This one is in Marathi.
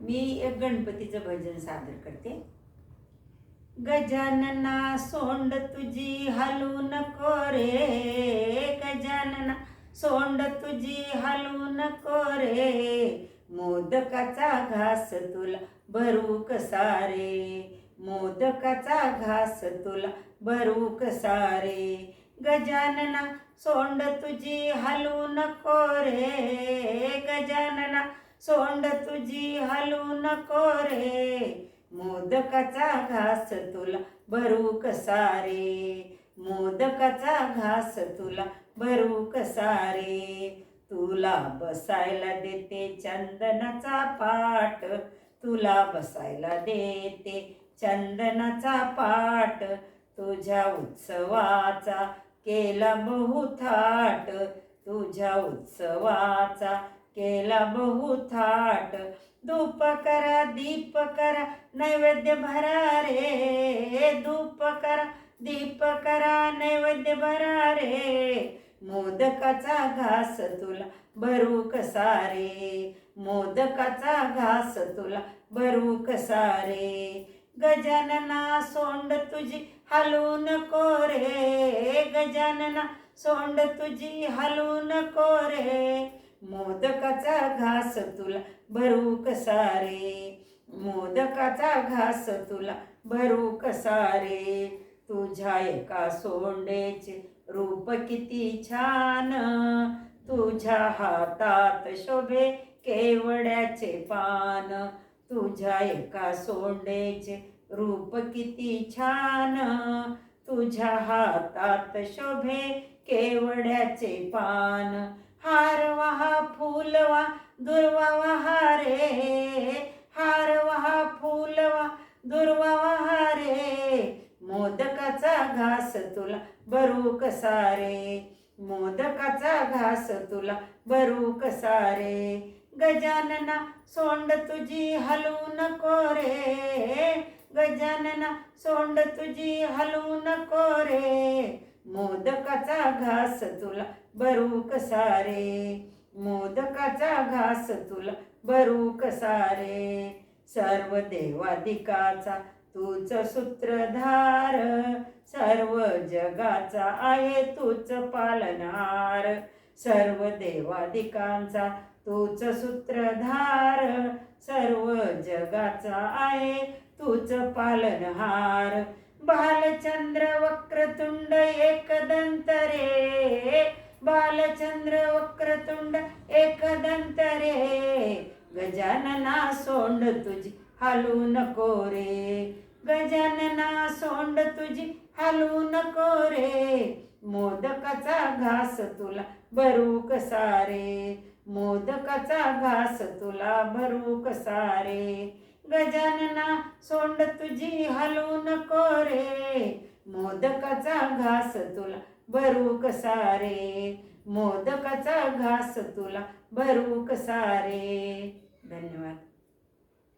मी एक गणपतीचं भजन सादर करते. गजानना सोंड तुझी हलू नको रे गजानना सोंड तुझी हलू नको रे मोदकाचा घास तुला भरू कसा रे मोदकाचा घास तुला भरू कसा रे गजानना सोंड तुझी हलू नको रे गजानना सोंड तुझी हलू नको रे. मोदकाचा घास तुला भरू कसा रे मोदकाचा घास तुला भरू कसा रे तुला बसायला देते चंदनाचा पाट तुला बसायला देते चंदनाचा पाट तुझ्या उत्सवाचा केला बहुथाट तुझ्या उत्सवाचा केला बहु थाट धूप करा दीप करा नैवेद्य भरा रे. धूप करा दीप करा नैवेद्य भरा रे. मोदकाचा घास तुला भरू कसा रे? मोदकाचा घास तुला भरू कसा रे? गजानना सोंड तुझी हलू नको रे. गजानना सोंड तुझी हलू नको रे. मोदकाचा घास तुला भरू कसा रे मोदकाचा घास तुला भरू कसा रे तुझ्या एका सोंडेचे रूप किती छान. तुझ्या हातात शोभे केवड्याचे पान. तुझ्या एका सोंडेचे रूप किती छान. तुझ्या हातात शोभे केवड्याचे पान. हार वहा फुलवा दुर्वा वहा रे हार. वहा फुलवा दुर्वा वहा रे मोदकाचा घास तुला बरू कसा रे मोदकाचा घास तुला बरू कसा रे गजानना सोंड तुझी हलू नको रे. गजानना सोंड तुझी हलू नको रे. मोदकाचा घास तुला बरू कसा रे मोदकाचा घास तुला बरू कसा रे सर्व देवादिकाचा तूच सूत्रधार. सर्व जगाचा आहे तूच पालनहार सर्व देवादिकांचा तूच सूत्रधार. सर्व जगाचा आहे तूच पालनहार. बालचंद्र वक्रतुंड एकदंत रे बालचंद्र वक्रतुंड एकदंत रे गजानना सोंड तुझी हलू नको रे. गजानना सोंड तुझी हलू नको रे. मोदकाचा घास तुला भरू कसा रे मोदकाचा घास तुला भरू कसा रे गजानना सोंड तुझी हलू नको रे मोदकाचा घास तुला भरू कसा रे मोदकाचा घास तुला भरू कसा रे धन्यवाद.